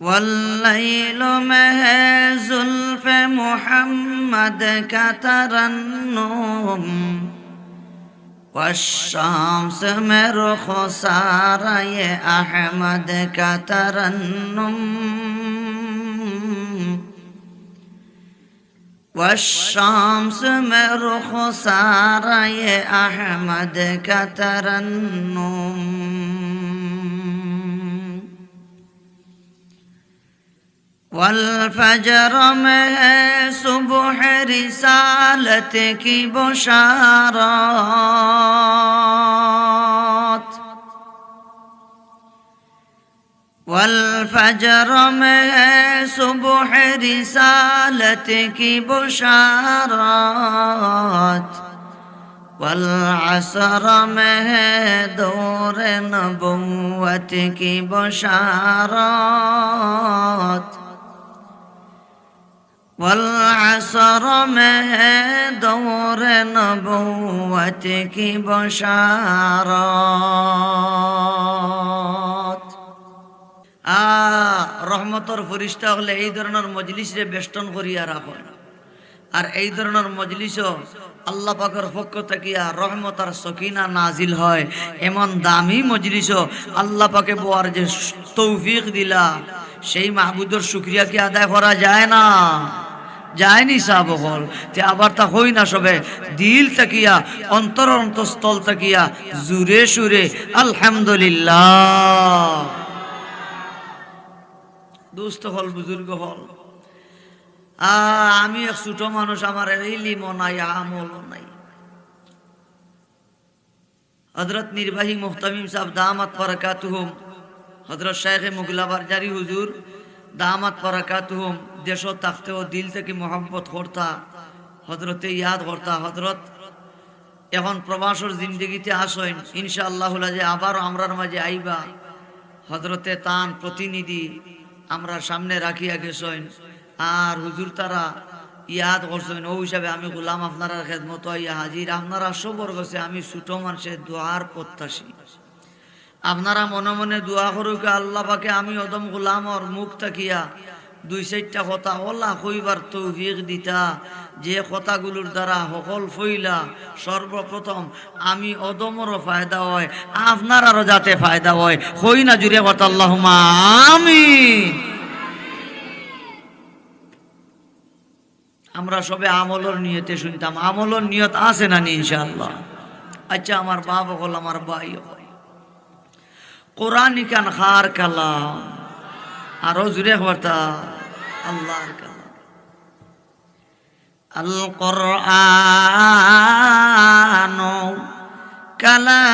والليل مه زلف محمد كترنم. والشمس من خسارة أحمد كترنم. والشمس من خسارة أحمد كترنم. والفجر में सुबह रिसालत की बशारत والفجر में सुबह रिसालत की बशारत والعصر में दौर नबुवत की बशारत والعصر ما دور نبوتك بشارات আহ রহমতর ফরিস্তা হলে এই ধরনের মজলিসে বেষ্টন করিয়া রাখেন আর এই ধরনের মজলিসও আল্লাহ পাকের পক্ষ থেকে রহমত আর সকিনা নাজিল হয়। এমন দামি মজলিসও আল্লাহ পাকে বোয়ার যে তৌফিক দিলা, সেই মাহবুদর শুক্রিয়া কি আদায় করা যায় না? যায়নি সাহ হল তে আবার তা হই না সবে। দিল তাকিয়া, অন্তর অন্তঃস্থল তাকিয়া জুরে সুরে, আলহামদুলিল্লাহ। দুস্থ হল, বুজুর্গ হল। আমি এক ছোট মানুষ, আমার ইলিমও নাই, আমলও নাই। হজরত নির্বাহী মুহতামিম সাহেব, দামাত বারাকাতুহুম। হজরত শাহেখ মুগলাবার জারি হুজুর দামাত বারাকাতুহুম দেশ থাকতেও দিল থেকে মোহাম্মত করতা হজরতে ইয়াদ করতা। হজরত এখন প্রবাসর জিন্দগিতে আসেন, ইনশাআল্লাহ যে আবার আমরার মাঝে আইবা। হজরতে তান প্রতিনিধি আমরা সামনে রাখিয়া গেছেন। আর হুজুর তারা ইয়াদ করছেন, ও হিসাবে আমি গোলাম আপনারা খেদমত ইয়া হাজির। আপনারা সবর গেছে, আমি ছোট মানুষের দোয়ার প্রত্যাশী। আপনারা মনে মনে দোয়া করুক আল্লাহ পাকে আমি অদম গোলামর মুখ তাকিয়া দুই চারটা কথা ওলা কইবার তৌফিক দিতা। যে কথাগুলোর দ্বারা সকল ফইলা, সর্বপ্রথম আমি অদমরও ফায়দা হয়, আপনারারও যাতে ফায়দা হয়। হই না জুড়ে কথা আল্লাহ আমি আমরা সবে আমলর নিয়তে শুনতাম। আমলর নিয়ত আছে না নি, ইনশাআল্লাহ? আচ্ছা আমার বাবা হল আমার ভাই হল। কোরআন কান? খার কালাম? আরও জুড়ে খবরটা আল্লাহর কালাম। আল কোরআন কালামুল্লাহ।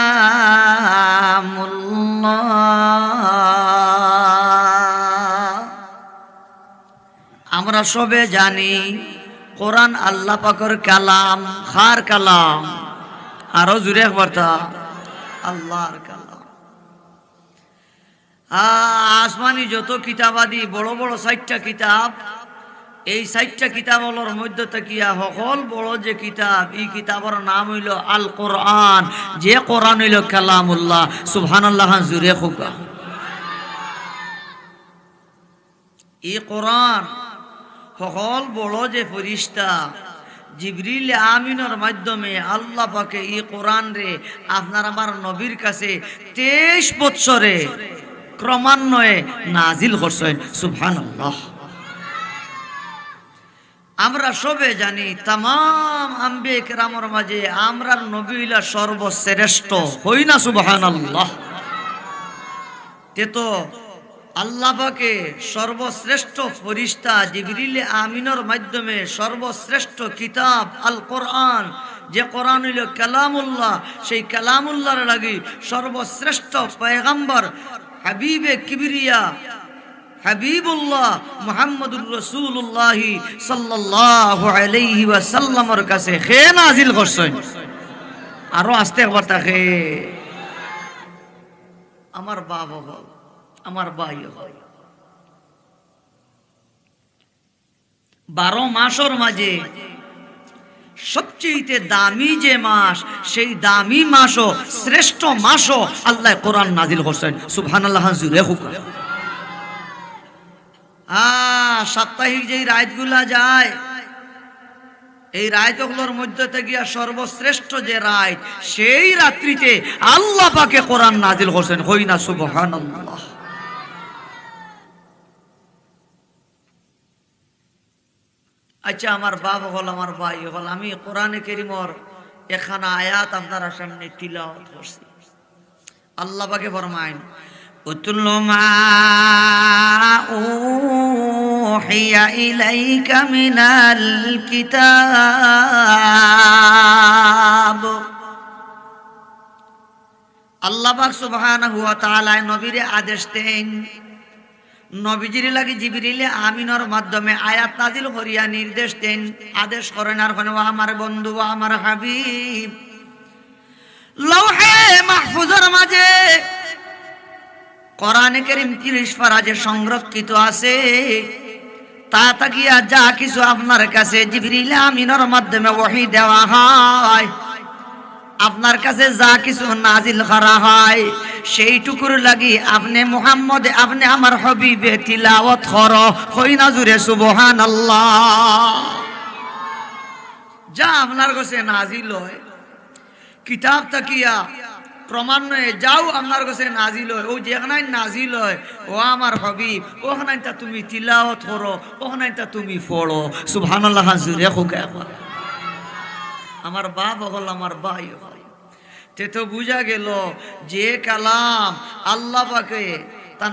আমরা সবে জানি কোরআন আল্লাহ পাকর কালাম। খার কালাম? আরও জুড়ে একবারটা আল্লাহর আসমানি যত কিতাবাদি, বড় বড় ষাটটা কিতাব, এই ষাটটা কিতাবলর মধ্য থাকিয়া সকল বড় যে কিতাব, এই কিতাবর নাম হইল আল কোরআন যে কোরআন হইল কালামুল্লাহ। সুবহানাল্লাহ জুড়ে খুকা এই কোরআন সকল বড় যে ফরিস্তা, জিবরিল আমিনের মাধ্যমে আল্লাহ পাকে এই কোরআন রে আপনার আমার নবীর কাছে তেইশ বৎসরে ক্রমান্বয়ে নাজিল করছেন, সুবহানাল্লাহ। আমরা সবে জানি তাম আম্বে কেরামর মাঝে আমরার নবী হইলা সর্বশ্রেষ্ঠ, হই না সুবহানাল্লাহ? তে তো আল্লাহকে সর্বশ্রেষ্ঠ ফরিস্তা জিবরিল আমিনের মাধ্যমে সর্বশ্রেষ্ঠ কিতাব আল কোরআন যে কোরআন হইল কালামুল্লাহ, সেই কালামুল্লাহর লাগি সর্বশ্রেষ্ঠ পয়গাম্বর হাবিবে কিবরিয়া, হাবিবুল্লাহ মুহাম্মদুর রসুল্লাহ সাল্লাল্লাহু আলাইহি ওয়াসাল্লামের কাছে খে নাজিল করছেন। আরও আস্তে একবার তাকে। আমার বাবা বল আমার ভাই বারো মাসের মাঝে সবচেয়ে দামি যে মাস, সেই দামি মাসও, শ্রেষ্ঠ মাসও আল্লাহ কোরআন নাজিল করছেন। সুবহানাল্লাহ জুড়ে হুকুম আ, সাপ্তাহিক যেই রায়তগুলা যায়, এই রায়তগুলোর মধ্যে থেকে সর্বশ্রেষ্ঠ যে রায় সেই রাত্রিতে আল্লাহ পাকে কোরআন নাজিল হোসেন হই না, সুবহানাল্লাহ। আচ্ছা আমার বাপ হল, আমার ভাই হল। আমি কোরআনে কেরিমর এখানা আয়াত আপনারা সামনে তিলাওয়াত করছি। আল্লাহ পাকে ফরমাইন মা আল্লাহ পাক সুবহানাহু ওয়া নবীরে আদেশ দেন নবীজির লাগি জিবরিলে আমিনর মাধ্যমে আয়াত নাজিল করিয়া নির্দেশ দেন, আদেশ করেন, আর কোন আমার বন্ধু আমার হাবিব। লৌহে মাহফুজের মাঝে কোরআনে কারীম 30 পারা যে সংরক্ষিত আছে। তা তাকিয়া যা কিছু আপনার কাছে, জিবরিল আমিনর মাধ্যমে ওহী দেওয়া হয়। আপনার কাছে যা কিছু নাজিল করা হয়, সেইটুকুর লাগি আপনি মুহাম্মদ, আপনি আমার হবিবে তিলাওয়াত কর। হই না জুরে সুবহান যা আপনার কাছে নাজিল হয়, কিতাব তাকিয়া ক্রমান্বয়ে যাও আপনার কাছে নাজিল হয়। ও যেখানে নাজিল হয়, ও আমার হবিব ওখানে তা তুমি তিলাওয়াত করো ওখানে তা তুমি পড়ো। সুবহানাল্লাহ জুরে খুকে আমার বাপ হল আমার ভাই তে তো বুঝা গেল যে কালাম আল্লাহ পাকে তান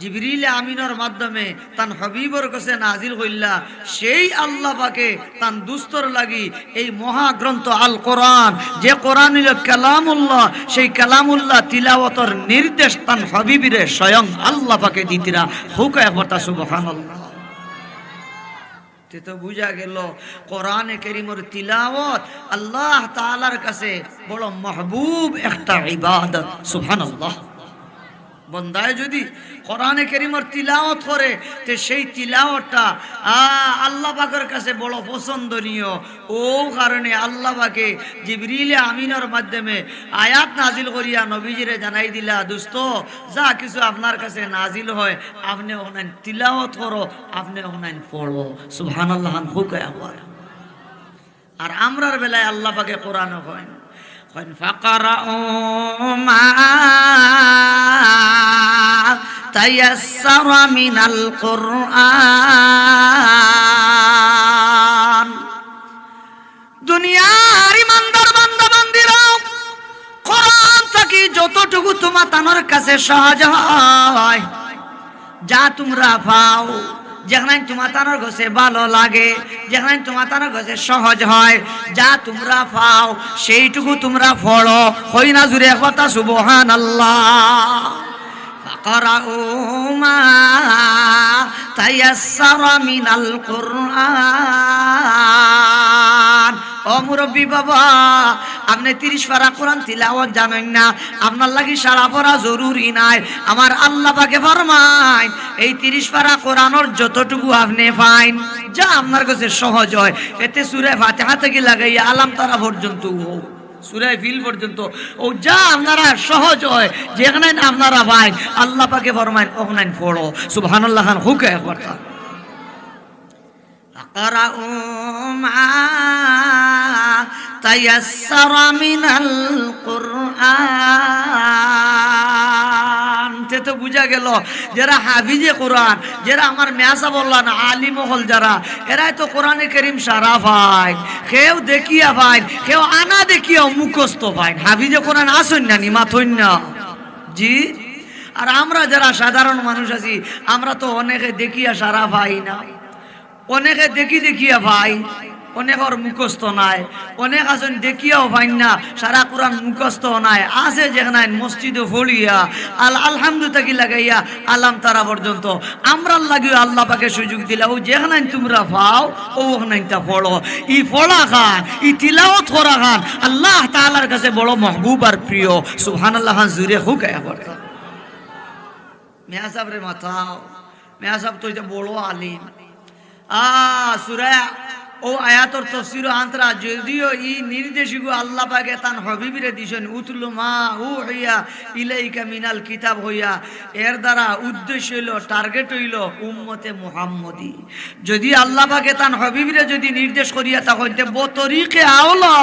জিবরিল আমিনের মাধ্যমে তান হবিবর কাছে নাজিল হইলা, সেই আল্লাহ পাকে তান দুস্তর লাগি এই মহাগ্রন্থ আল কোরআন, যে কোরআন হইল কালামুল্লাহ, সেই কালামুল্লাহ তিলাওয়াতর নির্দেশ তান হবিবিরে স্বয়ং আল্লাহ পাকে দিতিরা। হুকা একবার সুবহানাল্লাহ। তে তো বুঝা গেল। কোরআনে কেরিমর তিলাওয়াত আল্লাহ তাআলার কাছে বড় মাহবুব একটা ইবাদত। সুবহানাল্লাহ। বন্দায় যদি কোরআনে কেরিমর তিলাওয়াত করে, তে সেই তিলাওয়াতটা আল্লাহ পাকের কাছে বড় পছন্দনীয়। ও কারণে আল্লাহ পাকে জিবরিলে আমিনের মাধ্যমে আয়াত নাজিল করিয়া নবীজিরে জানাই দিলা, দোস্ত, যা কিছু আপনার কাছে নাজিল হয়, আপনি ওনাইন তিলাওয়াত করো, আপনি ওনাইন পড়ো। সুবহানাল্লাহ আবার আর আমরার বেলায় আল্লাহ পাকে কোরআন হয় فقرأوا ما تيسر من القرآن দুনিয়ার ইমানদার বান্দা বান্দিরা কোরআন থাকি যতটুকু তোমার তানোর কাছে সহজ হয় যা তোমরা পাও যেখানে তোমার তানোর কাছে ভালো লাগে, যেখানে তোমার তানোর কাছে সহজ হয়, যা তোমরা পাও, সেইটুকু তোমরা ফড়ো হই না জুড়ে কথা সুবহান আল্লাহ فقرأوا ما تيسر من القرآن ও মুরব্বী বাবা আপনি তিরিশ পারা কোরআন তিলাওয়াত জানেন না আপনার লাগি সারা পড়া জরুরি নাই আমার আল্লাহ পাকে ফরমাই এই তিরিশ পারা কোরআনর যতটুকু আপনি পাইন যা আপনার কাছে সহজ হয় এতে সুরে ফাতেহা থেকে লাগাইয়া আলাম তারা পর্যন্ত হোক সুরায় ফিল পর্যন্ত ও যা আপনারা সহজ হয় যেখানে আপনারা ভাই আল্লাহ পাকে ফরমাইন ওখানে পড়ো সুবহানাল্লাহ খান হুকে একবার فقرأوا ما تيسر من القرآن তে তো বুঝা গেল, যারা হাফিজে কোরআন, যারা আমার মেয়াসা বললাম আলিম হল যারা, এরাই তো কোরআনে করিম সারা ভাই কেউ দেখিয়া ভাই কেউ আনা দেখিয়া মুখস্থ ভাই হাফিজে কোরআন আসুন না নিমা না। জি? আর আমরা যারা সাধারণ মানুষ আছি, আমরা তো অনেকে দেখিয়া সারা ভাই না। অনেকে দেখি দেখিয়া ভাই অনেকর মুখস্থ নাই। অনেক আছেন দেখিয়াও ভাই না, সারা কোরআন মুখস্থ নাই। আছে যেখানে মসজিদে ফলিয়া আল আলহামদু থাকি লাগাইয়া, আলাম তারা পর্যন্ত। আমরা লাগিও আল্লাহ পাকে সুযোগ দিলা ও যেখানে তোমরা পাও, ও ওখানে তা পড়ো। ই পড়া খান, ই তিলাওত করা খান, আল্লাহ তাআলার কাছে বড় মহবুব আর প্রিয়। সুবহানাল্লাহ খান জুরে হুকায়া পড়তা মেয়া সাহেব রে মাথাও মেয়া সাহেব তো এটা বড় আলিম। আ, সুরা ও আয়াতর তফসির আন্তরা যদিও ই নির্দেশিগু আল্লাহ পাকে তান হবিবিরে দিছেন, উতলু মা উ হইয়া ইলাইকা মিনাল কিতাব হইয়া। এর দ্বারা উদ্দেশ্য হইল, টার্গেট হইল উম্মতে মুহাম্মদি। যদি আল্লাহ পাকে তান হবিবিরে যদি নির্দেশ করিয়া, তখন বতরিকে আওলা,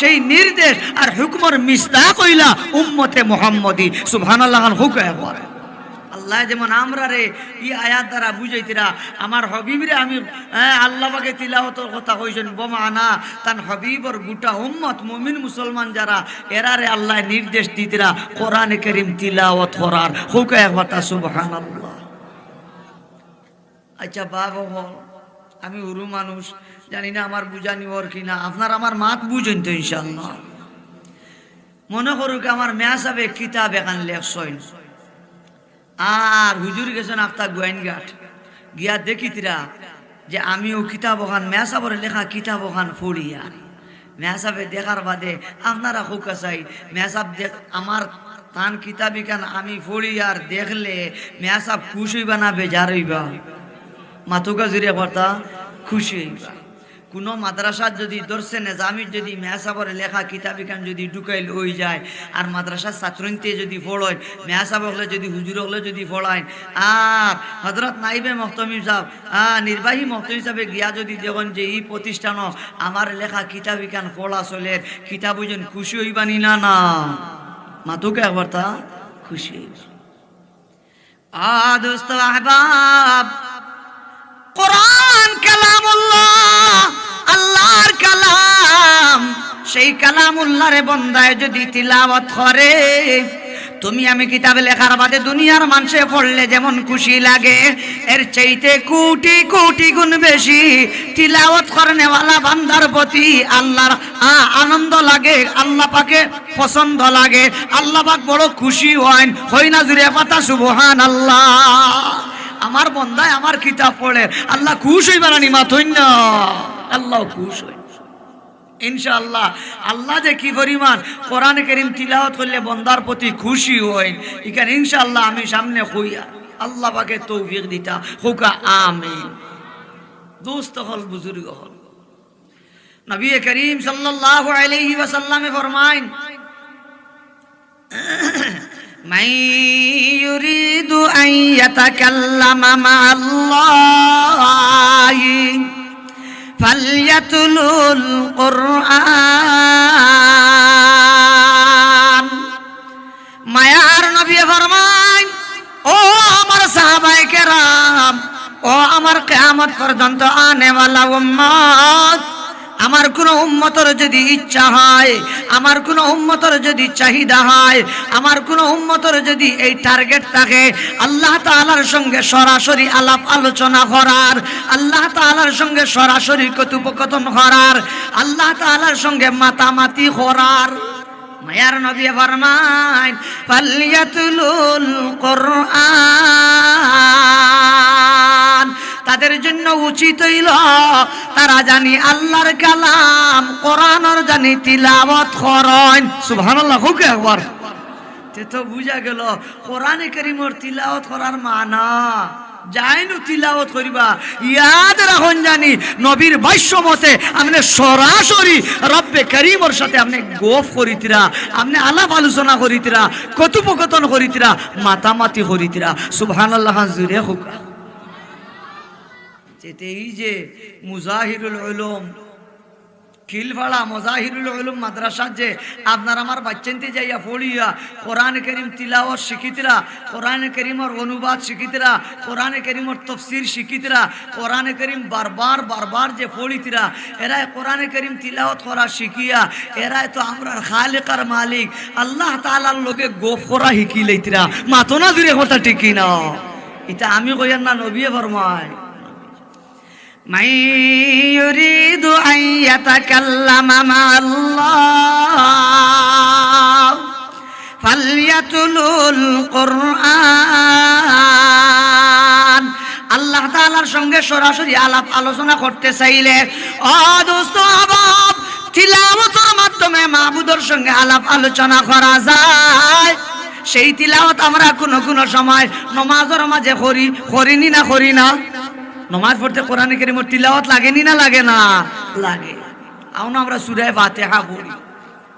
সেই নির্দেশ আর হুকমর মিস্তা কইলা উম্মতে মুহাম্মদি। সুবহানাল্লাহ হুক একবার। আল্লাহ যেমন আমরা রে ই আয়াত দ্বারা বুঝাইতিরা, আমার হবিবরে আমি আল্লাহ পাকে তিলাওয়াতর কথা কইছেন, বোমা আনা, তান হবিবর গোটা উম্মত মুমিন মুসলমান যারা এরারে আল্লাহ নির্দেশ দিতিরা, কোরআন করিম তিলাওয়াত করার হুক একবার সুবহানাল্লাহ। আচ্ছা বাবা আমি উরু মানুষ, জানি না আমার বুঝানি ওর কিনা, আপনার আমার মাত বুঝেন তো ইনশাল্লাহ মনে করুক আমার মেয়া সাবে কিতাব এখান লেখছইন আর হুজুর গেছেন আফতা গোয়াইনঘাট গিয়া দেখিতিরা যে আমিও কিতাব ওখান মেয়া সাবরে লেখা কিতাব ওখান ফুড়িয়া মেয়া সাবে দেখার বাদে আপনারা হুকা চাই মেয়া সাব দেখ, আমার তান কিতাবি কান আমি ফুড়ি আর দেখলে মেয়া সাব খুশ হইবা না, বেজার হইবা। মাথুকা জুড়ে কথা খুশি হইবা। কোনো মাদ্রাসার যদি দর্শে নেজামির যদি মেয়াসাবরে লেখা কিতাবিকান যদি ঢুকাইল হয়ে যায়, আর মাদ্রাসার ছাত্রনীতে যদি পড়য় মেয়াসাব হলে যদি হুজুর হলে যদি পড়ায় আর হজরত নাইবে মহতমিম সাহেব আহ নির্বাহী মহতমিম সাহেবে গিয়া যদি দেখুন যে এই প্রতিষ্ঠানও আমার লেখা কিতাবিকান পড়া চলের কিতাব যেন খুশি হইবানি না না? মাতুকে একবার তা খুশি হইবা। আ দোস্ত আহবাব কোরআন কালামুল্লাহ, আল্লাহর কালাম। সেই কালামুল্লাহরে বন্দায় যদি তিলাওয়াত করে, তুমি আমি কিতাবে লেখার বাদে দুনিয়ার মানুষে পড়লে যেমন খুশি লাগে, এর চাইতে কোটি কোটি গুণ বেশি তিলাওয়াত করনেওয়ালা বান্দার প্রতি আল্লাহর আনন্দ লাগে, আল্লাহ পাকে পছন্দ লাগে। আল্লাহ পাক বড় খুশি হন হই না জুড়ে পাতা সুবহান আল্লাহ আমার বন্দায় আমার কিতাব পড়ে। আল্লাহ খুশ হই বানানি মাথই না? আল্লাহ খুশ হই ইনশাআল্লাহ, আল্লাহ যে কি পরিমাণ কোরআন করিম তিলাওয়াত করলে বন্দার প্রতি খুশি হয় এখানে ইনশাআল্লাহ আমি সামনে হইয়া আল্লাহ পাকে তৌফিক দিতা, হুকা আমিন। দোস্ত হল, বুজুর্গ হল। নবী করিম সাল্লাল্লাহু আলাইহি ওয়াসাল্লামে ফরমাইন من يريد أن يتكلم مع الله فليتلو القرآن মায়ার নবী ফরমান ও আমার সাহাবাই কেরাম ও আমার কেয়ামত পর্যন্ত আনেওয়ালা উম্মত আমার কোনো উম্মতর যদি ইচ্ছা হয়, আমার কোনো উম্মতর যদি চাহিদা হয়, আমার কোনো উম্মতর যদি এই টার্গেট থাকে, আল্লাহ তাআলার সঙ্গে সরাসরি আলাপ আলোচনা করার, আল্লাহ তাআলার সঙ্গে সরাসরি কথোপকথন করার, আল্লাহ তাআলার সঙ্গে মাতামাতি করার। মায়ার নবী ফরমাইন ফালিয়াতুলুল কোরআন। তাদের জন্য উচিত হইল, তারা জানি আল্লাহর কালাম, কোরআনর জানি তিলাওয়াত করেন। সুবহানাল্লাহ, হুকে একবার। তে বুঝা গেল, কোরআনে করিমর তিলাওয়াত করার মানা। যাইনু তিলাওয়াত করিবা, ইয়াদ রাখুন জানি, নবীর ভাষ্য মতে আপনি সরাসরি রব্বে করিমর সাথে আপনি গোফ করিতিরা, আপনি আলাপ আলোচনা করিতিরা, কথোপকথন করিতিরা, মাতামাতি করিতিরা। সুবহানাল্লাহ জুড়ে হোক। যেতে এই যে মুজাহিরুল উলুম খিলভাড়া মজাহিরুল উলুম মাদ্রাসার যে আপনার আমার বাচ্চানতে যাইয়া পড়িয়া কোরআন করিম তিলাওয়াত শিখিতরা, কোরআন করিমর অনুবাদ শিখিতরা, কোরআন করিমর তফসির শিখিতরা, কোরআন করিম বারবার বারবার যে পড়িতরা, এরাই কোরআন করিম তিলাওয়াত করা শিখিয়া, এরাই তো আমরা খালেকার মালিক। আল্লাহ তাআলার লোকে গোফ করা শিখি লইতরা। মাতনা দূরে কথা ঠিকই না এটা আমি কইয়ার না, নবিয়ে ফরমায়। من يريد أن يتكلم مع الله فليتلو القرآن আল্লাহ তাআলার সঙ্গে সরাসরি আলাপ আলোচনা করতে চাইলে ও দোস্ত আবাব তিলাওয়াতের মাধ্যমে মাহবুদর সঙ্গে আলাপ আলোচনা করা যায় সেই তিলাওয়াত আমরা কোনো কোনো সময় নমাজের মাঝে করি করিনি না করি না নমাজ পড়তে কোরআন করিমর তিলাওয়াত লাগেনি না লাগে না? লাগে। আও না আমরা সুরায় ফাতেহা পড়ি।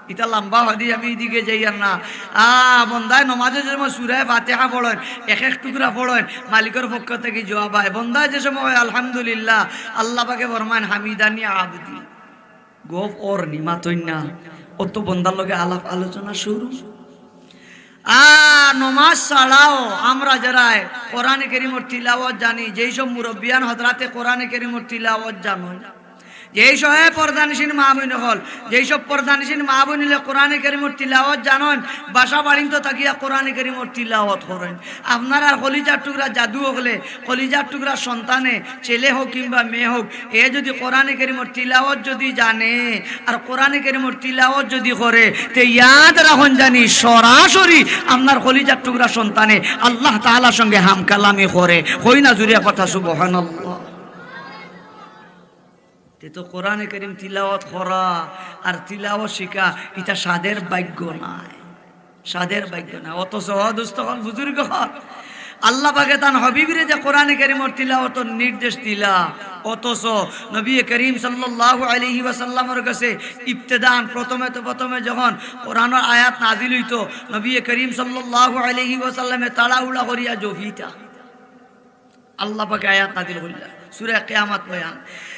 এটা লম্বা হদি, আমি এদিকে যাই আর না। আ বন্দায় নমাজে যে সময় সুরায় ফাতেহা পড়েন, এক এক টুকরা পড়েন, মালিকের পক্ষ থেকে জবাব হয় বন্দায় যে সময় আলহামদুলিল্লাহ, আল্লাহ পাকে ফরমান হামিদানি আবদি। গোফ ওর না অত বন্দার লগে আলাপ আলোচনা শুরু। নমাজ ছাড়াও আমরা যারা কোরআনে জানি যেই সব মুরব্বিয়ান হজরাতে কোরআনে কেরিমর তিলাওয়াত জানো যেই পর্দানিসীন মা বইন হল যেই সব পর্দানিসীন মা বইনিলে কোরআনে কেরিমর তিলাওয়াত জানন, বাসা বাড়িন তো তাকিয়া কোরআনে কেরিমর তিলাওয়াত করেন। আপনার কলিজার টুকরা জাদু হলে কলিজার টুকরা সন্তানে, ছেলে হোক কিংবা মেয়ে হোক, এ যদি কোরআনে কেরিমর তিলাওয়াত যদি জানে, আর কোরআনে কেরিমর তিলাওয়াত যদি করে, তে ইয়াদ রাখুন জানি, সরাসরি আপনার কলিজার টুকরা সন্তানে আল্লাহ তাআলার সঙ্গে হাম কালামি করে। হই না জুরিয়া কথা, সুবহানাল্লাহ। তে কোরআনে করিম তিলাওয়াত করা আর তিলাওয়াত শিখা, এটা সাদের ভাগ্য নাই। সাদের ভাগ্য নাই। অত সহদুস্থ হল বুজুর্গ, আল্লাহ পাকে হবিবিরে যে কোরআনে করিমর তিলাওয়াত নির্দেশ দিলা, অথচ নবী করিম সাল্লাল্লাহু আলাইহি ওয়াসাল্লামের কাছে ইবতেদান প্রথমে তো প্রথমে যখন কোরআনের আয়াত নাজিল হইতো, নবী করিম সাল্লাল্লাহু আলাইহি ওয়াসাল্লামে তাড়াহুড়া করিয়া জফিটা আল্লাহ পাকে আয়াত নাজিল করিলা সূরা কিয়ামত বয়ান।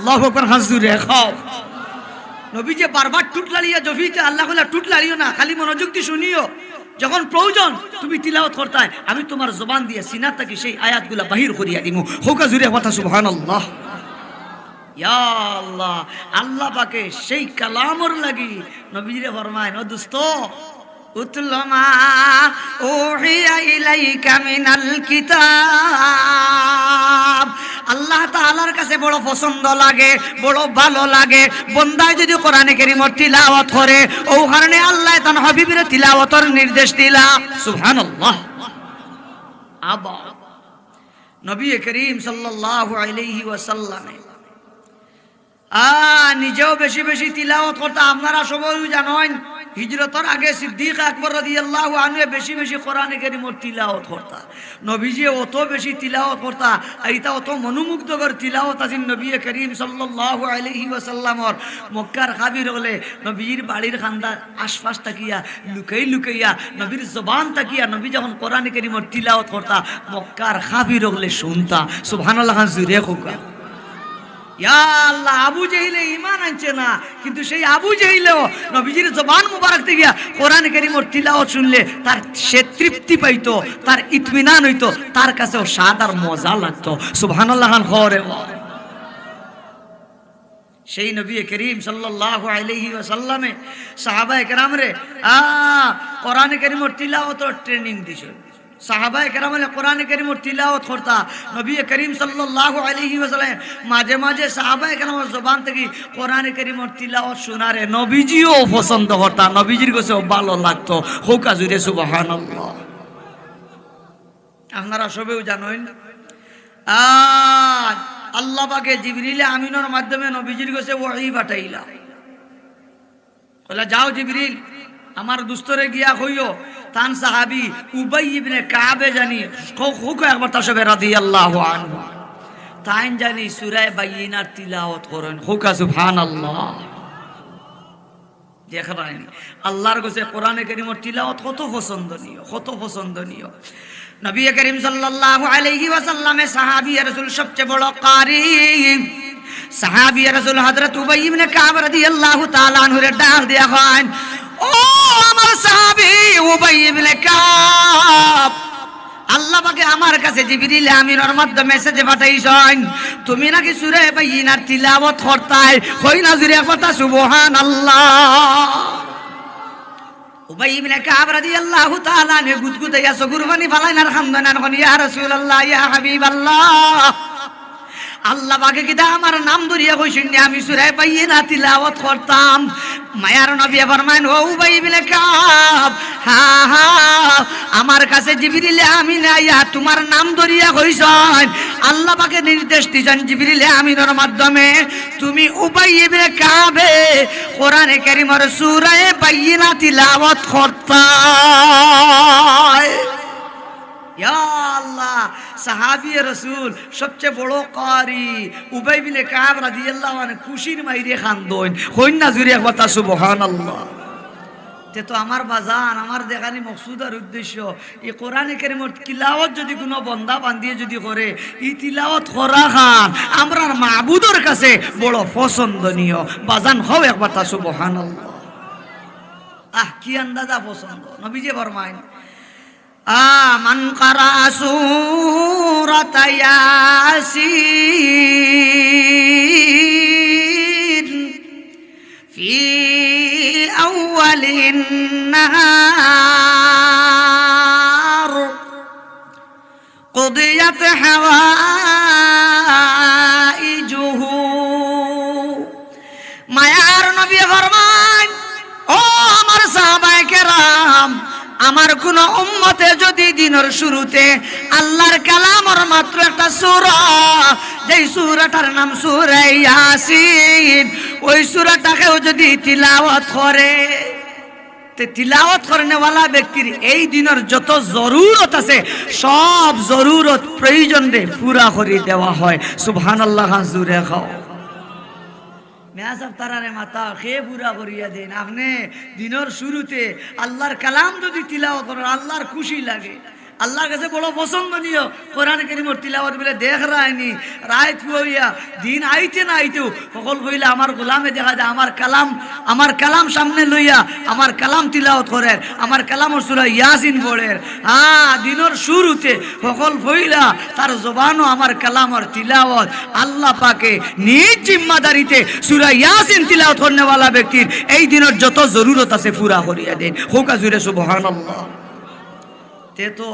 আল্লাহ আকবার হাজুরে, খাও। নবী যে বারবার টুটলালিয়া, জফিতে আল্লাহ টুটলালিও না, খালি মনোযোগ দিয়ে শুনিও। যখন প্রয়োজন, তুমি তিলাওয়াত করতে আমি তোমার জবান দিয়ে সিনা থেকে, সেই আয়াতগুলা বাহির করিয়া দিমু। হোকা জুড়ে কথা সুবহান আল্লাহ আল্লাহ আল্লাহ পাকে সেই কালামর লাগি নবীরে ফরমায়, ও দোস্ত উতলমা ওহিয়া ইলাইকা মিনাল কিতাব। কাছে বড় পছন্দ লাগে, বড় ভালো লাগে। বন্দায় যদি কোরআনে কারীমর তিলাওয়াত করে, ও কারণে আল্লাহ তান হাবিবের তিলাওয়াতর নির্দেশ দিলা। সুবহানাল্লাহ। আবা। নবী করিম সাল্লাল্লাহু আলাইহি ওয়াসাল্লামে। আ, নিজেও বেশি বেশি তিলাওয়াত করতে আপনারা সবাই জানেন হিজরতর আগে সিদ্দিক আকবর রাদিয়াল্লাহু আনহু বেশি বেশি কোরআনে কারীমর তিলাওয়াত করতা। নবীজি অত বেশি তিলাওয়াত করতা এইটা অত মনোমুগ্ধকর তিলাওয়াত আছেন নবী করিম সাল্লাল্লাহু আলাইহি ওয়াসাল্লামর মক্কার খাবির হলে নবীর বাড়ির খান্দা আশপাশ তাকিয়া, লুকাই লুকাইয়া, নবীর জবান তাকিয়া নবী যখন কোরআনে কারীমর তিলাওয়াত করতা, মক্কার খাবির হলে শুনতা। সুবহানাল্লাহ, জুরে খোকা ইয়া আল্লাহ, আবু জেহিলে ইমান আনছে না। কিন্তু সেই আবু জেহিলেও নবীজির জবান মুবারক থেকে কোরআন কারীমর তিলাওয়াত শুনলে তার সে তৃপ্তি পাইতো, তার ইতমিনান হইতো, তার কাছেও স্বাদ মজা লাগতো। সুবহানাল্লাহ সেই নবী করিম ওয়াসাল্লামে সাহাবায়ে কেরাম রে আ, কোরআন কারীমর তিলাওয়াত ট্রেনিং দিছে। সাহাবায়ে কেরাম হলে কোরআন কারীমর তিলাওয়াত করতা। নবী করিম সাল্লাল্লাহু আলাইহি ওয়াসাল্লাম মাঝে মাঝে সাহাবায়ে কেরামের জবান থেকে কোরআন কারীমর তিলাওয়াত শোনারে নবীজিও পছন্দ করতা, নবীজির কাছে ভালো লাগতো। হোকা জুড়ে সুবহানাল্লাহ। আপনারা সবেও জানেন, আজ আল্লাহ পাকে জিবরিলে আমিনের মাধ্যমে নবীজির কাছে ওয়াহি পাঠাইলা বলে, যাও জিবরিল, আমার দুস্তরে গিয়া হইও তান সাহাবি উবাই ইবনে কাবে জানি খুক একবার তার সবে রাদিয়াল্লাহু আনহু। তাইন জানি সূরায়ে বাইয়িনার তিলাওয়াত করেন। হুকা সুবহানাল্লাহ। দেখেন আল্লাহর কাছে কোরআনে তিলাওয়াত কত পছন্দনীয় কত পছন্দনীয়। নবী করিম সাল্লাল্লাহু আলাইহি ওয়াসাল্লামে সাহাবী রাসূল সবচেয়ে বড় কারি। সাহাবী রাসূল হযরত উবাই ইবনে কাব রাদিয়াল্লাহু তাআলা আনহুর ডাক দেয়া হয় আমার সাহাবী উবাই ইবনে কাব আল্লাহ পাকে আমার কাছে জিবরিল আমিনের মাধ্যমে মেসেজ পাঠাইছেন তুমি নাকি সূরা বাইয়িনার তিলাওয়াত করতাই কই না জুরে কথা সুবহানাল্লাহ উবাই ইবনে কাব রাদিয়াল্লাহু তাআলা নে গুদগুদাইয়া সগুর পানি ফালাইনার খামদানার কোন ইয়া রাসূলুল্লাহ ইয়া হাবিবাল্লাহ আল্লাহ বাকে কিতা আমার নাম ধরিয়া কইছেন, নি, আমি সুরায় পাইয়ে না তিলাওয়াত করতাম। মায়ার নবী ফরমান ও উবাই বিনে কাব, হা হা, আমার কাছে জিবরিলে আমি নাইয়া তোমার নাম ধরিয়া কইছেন। আল্লাহ পাকে নির্দেশ দিছেন, জিবরিলে আমিনের মাধ্যমে তুমি উবাই ইবনে কাবে কোরআনে কারীমের সূরায়ে বাইয়িনা তিলাওয়াত করতা ইয়া আল্লাহ বড় তে তো আমার বাজান, আমার দেখানি মকসুদার উদ্দেশ্য, এই কোরআনে কেরিমত তিলাওয়াত যদি কোনো বন্দা বান্ধিয়ে যদি করে, এই তিলাওয়াত করা খান, আমরা মাহবুদর কাছে বড় পছন্দনীয়। বাজান হও একবার তা সুবহানাল্লাহ। আহ, কি আন্দাজা পছন্দ, নবীজি ফরমাইন। من قرأ سورة ياسين في أول النهار قضيت حوائج আমার কোন উম্মতে যদি দিনের শুরুতে আল্লাহর কালামর মাত্র একটা সূরা, যেই সূরাটার নাম সূরা ইয়াসিন, ওই সূরাটাকেও যদি তিলাওয়াত করে তিলাওয়াত করেনেওয়ালা ব্যক্তির এই দিনের যত জরুরত আছে, সব জরুরত প্রয়োজনে পুরা করে দেওয়া হয়। সুবহানাল্লাহ জুরে খাও। মাতা আপনি দিনের শুরুতে আল্লাহর কালাম যদি তিলাও করেন আল্লাহর খুশি লাগে। আল্লাহর কাছে বড় পছন্দনীয়। কোরআন কেরিমর তিলাওয়াত বলে দেখ রায়নি, রায় থুইয়া দিন আইতে না আইতেও সকল কইলে আমার গোলামে দেখা যায়, আমার কালাম আমার কালাম সামনে লইয়া, আমার কালাম তিলাওয়াত করেন, আমার কালামর সুরা ইয়াসিন পড়ের হ্যাঁ দিনের শুরুতে সকল কইলা তার জবানও আমার কালামর তিলাওয়াত। আল্লাহ পাকে নিজ জিম্মাদারিতে সুরা ইয়াসিন তিলাওয়াত করনেওয়ালা ব্যক্তির এই দিনের যত জরুরত আছে পুরা করিয়া দেন। হোকা জুড়ে সুবহানাল্লাহ। তে তো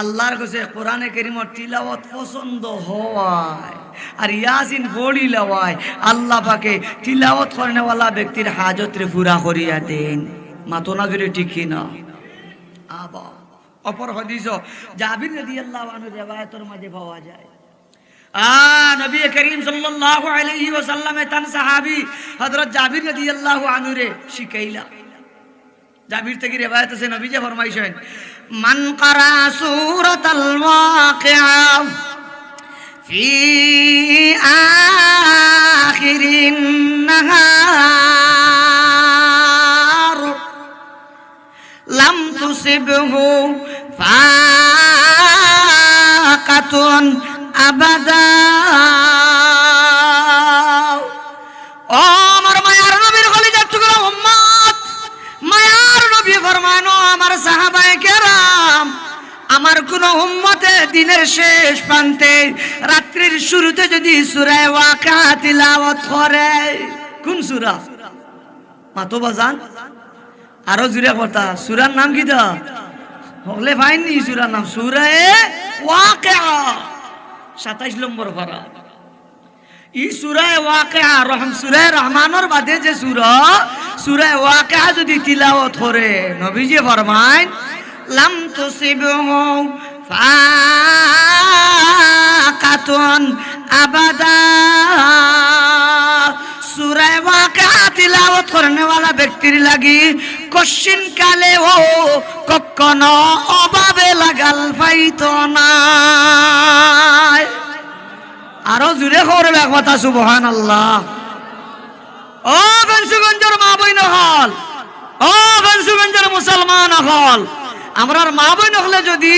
আল্লাহর কাছে কোরআনে কেরিমর তিলাওয়াত পছন্দ হওয়ায় আর ইয়াসিন পড়ি লওয়ায় আল্লাহ পাকে তিলাওয়াত করেনেওয়ালা ব্যক্তির হাজতরে পুরা করিয়া দেন। মাতনা জুড়ে ঠিকই না আবা, অপর হদিস, জাবির রাদিয়াল্লাহু আনহু রিওয়ায়াতের মাঝে পাওয়া যায়। নবী তান সাহাবী শিখাইলা। জাবির থেকে রেবায়ত আছে নবী যে ফরমাইছেন মান কারা সূরাতাল ওয়াকিআ ফি আখিরিন নাহার। লাম তুসিবহু ফাকাতুন আবাদা। ও নবী ফরমানো, আমার সাহাবায়ে কেরাম, আমার কোন উম্মতে দিনের শেষ প্রান্তে রাত্রির শুরুতে যদি সূরা ওয়াকা তিলাওয়াত করে। কোন সূরা? মাতো বাজান আরও জুড়ে কথা সূরার নাম কি দা হলে ফাইনি সূরার নাম সূরা ওয়াকা 27 নম্বর পারা। ই সুরায় ওয়াকিআ রহম, সুরায় রহমানের বাদে যে সূরা সুরায় ওয়াকিআ যদি তিলাওয়াত করে, নবীজি ফরমায় লাম তুসিবহু ফাকাতুন আবাদা। সুরায় ওয়াকিআ তিলাওয়াত করনে वाला ব্যক্তির লাগি কশিন কালে, ও কখনো অভাবে লাগাল পাইতো না। আরও জুড়ে এক কথা সুবহান আল্লাহ ও বংশুগঞ্জের মা বই হল। ও বংশুগঞ্জের মুসলমান হল। আমরার মা বই হলে যদি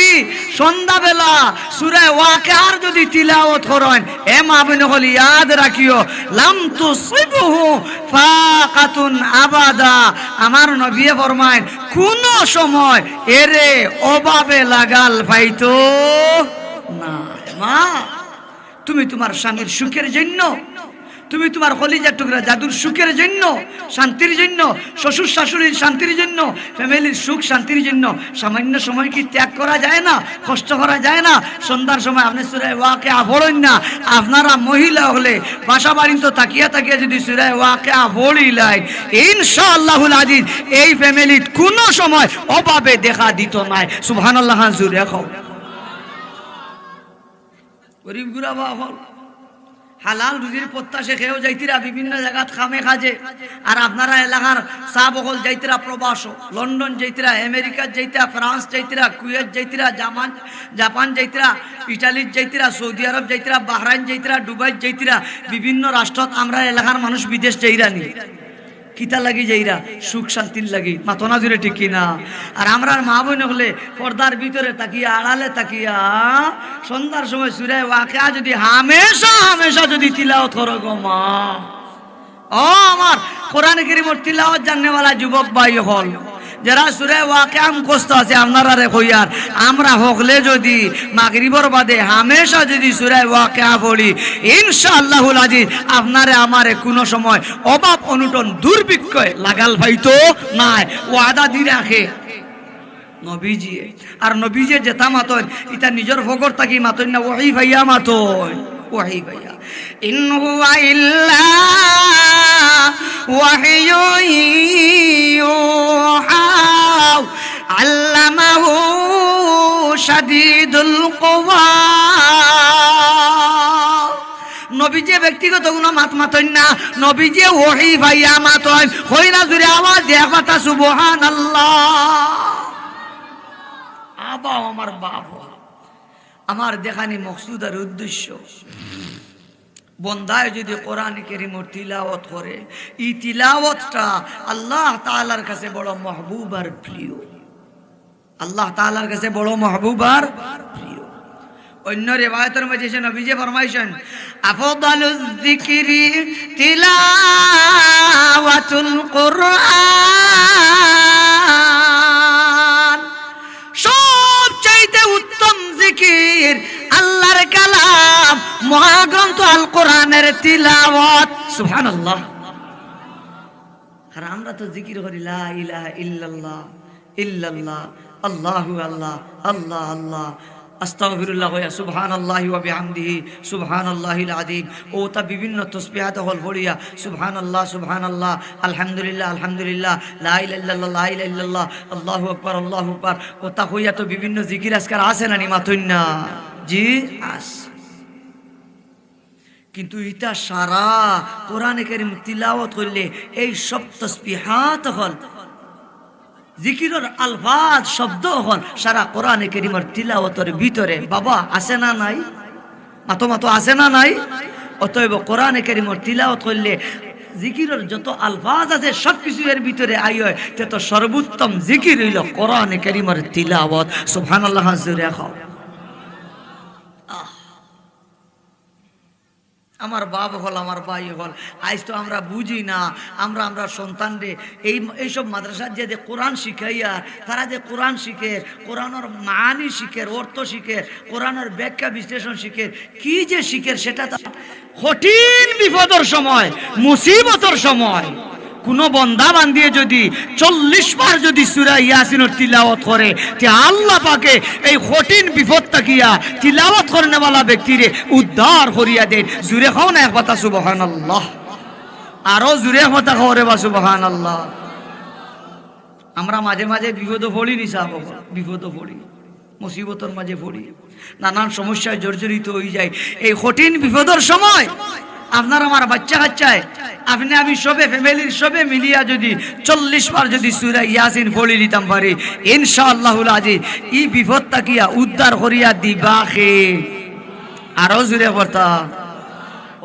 সন্ধ্যাবেলা সুরায় ওয়াকার যদি তিলাওয়াত করেন, এ মা বই হল ইয়াদ রাখিও। লাম তুসিবহু ফাকাতুন আবাদা। আমার নবী ফরমায় কোন সময় এরে অভাবে লাগাল পাইতো না। মা, তুমি তোমার স্বামীর সুখের জন্য তুমি তোমার কলিজার টুকরা জাদুর সুখের জন্য, শান্তির জন্য, শ্বশুর শাশুড়ির শান্তির জন্য, ফ্যামিলির সুখ শান্তির জন্য, সামান্য সময় কি ত্যাগ করা যায় না, কষ্ট করা যায় না? সন্ধ্যার সময় আপনি সুরায় ওয়াকে আভরণ না, আপনারা মহিলা হলে বাসা বাড়ি তো তাকিয়া তাকিয়া যদি সুরায় ওয়াকে আভরিলাই ইনশাআল্লাহুল আজিজ, এই ফ্যামিলির কোনো সময় অভাবে দেখা দিত নাই। সুবহানাল্লাহ জুড়ে খাও গরিব গুড়াবা হল হালাল রুজির প্রত্যাশে খেয়েও যাইতিরা, বিভিন্ন জায়গাত খামে খাজে। আর আপনারা এলাকার চা বকল যাইতিরা প্রবাস লন্ডন যাইতিরা আমেরিকা যাইতিরা, ফ্রান্স যাইতিরা, কুয়েত যাইতিরা, জামান, জাপান যাইতিরা ইটালির যাইতিরা, সৌদি আরব যাইতিরা, বাহরাইন যাইতিরা দুবাই যাইতিরা, বিভিন্ন রাষ্ট্রত আমরা এলাকার মানুষ বিদেশ যাইরা নি। কিতা লাগি যাইরা? সুখ শান্তির লাগি। মাতনা জুড়ে ঠিক কিনা? আর আমরার মা বোন হলে পর্দার ভিতরে তাকিয়া, আড়ালে তাকিয়া, সন্ধ্যার সময় সুরায় ওয়াকা যদি হামেশা হামেশা যদি তিলাও থর মা। ও আমার কোরআন করিমর তিলাওয়াত জানেওয়ালা যুবক ভাই হল। যারা সুরে ওয়াকিয়াম কষ্ট আছে আপনারা রে কইয়ার, আমরা হকলে যদি মাগরিবর বাদে হামেশা যদি সুরে ওয়াকিয়া পড়ি, ইনশাআল্লাহুল আজিজ আপনারে আমারে কোনো সময় অভাব অনুটন দুর্ভিক্ষয় লাগাল ভাইতো নাই। ওয়াদা দি রাখে। নবীজি, আর নবীজে যেতা মাতন ইটা নিজের ফকর থাকি মাতন না ওহি ভাইয়া মাতন ওহি ভাইয়া। শাদীদুল কুওয়া নবীজে ব্যক্তিগত কোনো মাত মাতন না নবীজে ওহি ভাইয়া মাতন হই না জুড়ে আওয়াজ দেয়া কথা সুবহান আল্লাহ আবাও আমার বাপ আমার দেখানি মকসুদ আর উদ্দেশ্য বন্দায় যদি কোরআন কেরিমর তিলাওয়াত করে, এই তিলাওয়াতটা আল্লাহ তাআলার কাছে বড় মহবুব আর প্রিয়। আল্লাহ তাআলার কাছে বড় মহবুব আর প্রিয়। অন্য রেবায়তের মধ্যে এসে নবীজি ফরমাইছেন, আফদালুজ যিকরি তিলাওয়াতুল কোরআন। সবচাইতে উত্তম জিকির আল্লাহর কালাম, মহাগ্রন্থ আল কোরআনের তিলাওয়াত। সুবহানাল্লাহ। আর আমরা তো জিকির করি, লা ইলাহা ইল্লাল্লাহ ইল্লাল্লাহ, আল্লাহু আল্লাহ আল্লাহ আল্লাহ। আস্তাগফিরুল্লাহ সুবহানাল্লাহি ওয়া বিহামদিহি, সুবহানাল্লাহিল আযীম। ও তা বিভিন্ন তসবিহাত হল পড়িয়া সুবহানাল্লাহ সুবহানাল্লাহ, আলহামদুলিল্লাহ আলহামদুলিল্লাহ, লা ইলাহা ইল্লাল্লাহ, লা ইলাহা ইল্লাল্লাহ, আল্লাহু আকবার আল্লাহু আকবার। ও তা হইয়া তো বিভিন্ন জিকির আজকাল আছে না নি মাথুন না জি আস কিন্তু ইটা সারা কোরআনে কারিম তিলাওয়াত করলে এই সব তসবিহাত হল। জিকিরর আলফাজ, শব্দ হল সারা কোরআনে কারিমের তিলাওয়াতের ভিতরে। বাবা আছে না নাই? মাতো মাতো আছে না নাই? অতএব কোরআনে কারিমের তিলাওয়াত করলে জিকিরের যত আলফাজ আছে সব কিছু এর ভিতরে আই হয় তে তো সর্বোত্তম জিকির হইল কোরআনে কারিমের তিলাওয়াত। সুবহানাল্লাহ জুরে খাও আমার বাপ হল, আমার ভাই হল। আজ তো আমরা বুঝি না, আমরা আমরা সন্তান রে। এই, এইসব মাদ্রাসার যে কোরআন শিখাইয়া, তারা যে কোরআন শিখে, কোরআনের মানি শিখে, অর্থ শিখে, কোরআনের ব্যাখ্যা বিশ্লেষণ শিখে, কি যে শিখে সেটা কঠিন বিপদর সময়, মুসিবতর সময়। কোন বন্দা বান্ধিয়ে যদি চল্লিশ বার যদি সুরা ইয়াসিনের তিলাওয়াত করে, তে আল্লাহ পাকে এই কঠিন বিপদ তাকিয়া তিলাওয়াত করে নেওয়ালা ব্যক্তিরে উদ্ধার করিয়া দেন। জুড়ে খাও না এক কথা সুবহান আল্লাহ আরও জুড়ে কথা খাও রে বা সুবহান আল্লাহ আমরা মাঝে মাঝে বিপদ পড়ি নি সাহ বিপদ পড়ি, মুসিবতর মাঝে পড়ি। নানান সমস্যায় জর্জরিত হয়ে যায়। এই কঠিন বিপদের সময় আপনার আমার বাচ্চা কাচ্চায়, আপনি আমি সবে ফ্যামিলির সবে মিলিয়া যদি চল্লিশ বার যদি সুরা ইয়াসিন বলি নিতাম পারি ইনশাআল্লাহ আজি ই বিপদ তাকিয়া উদ্ধার করিয়া দিবা খে আরও জুড়ে পড়তা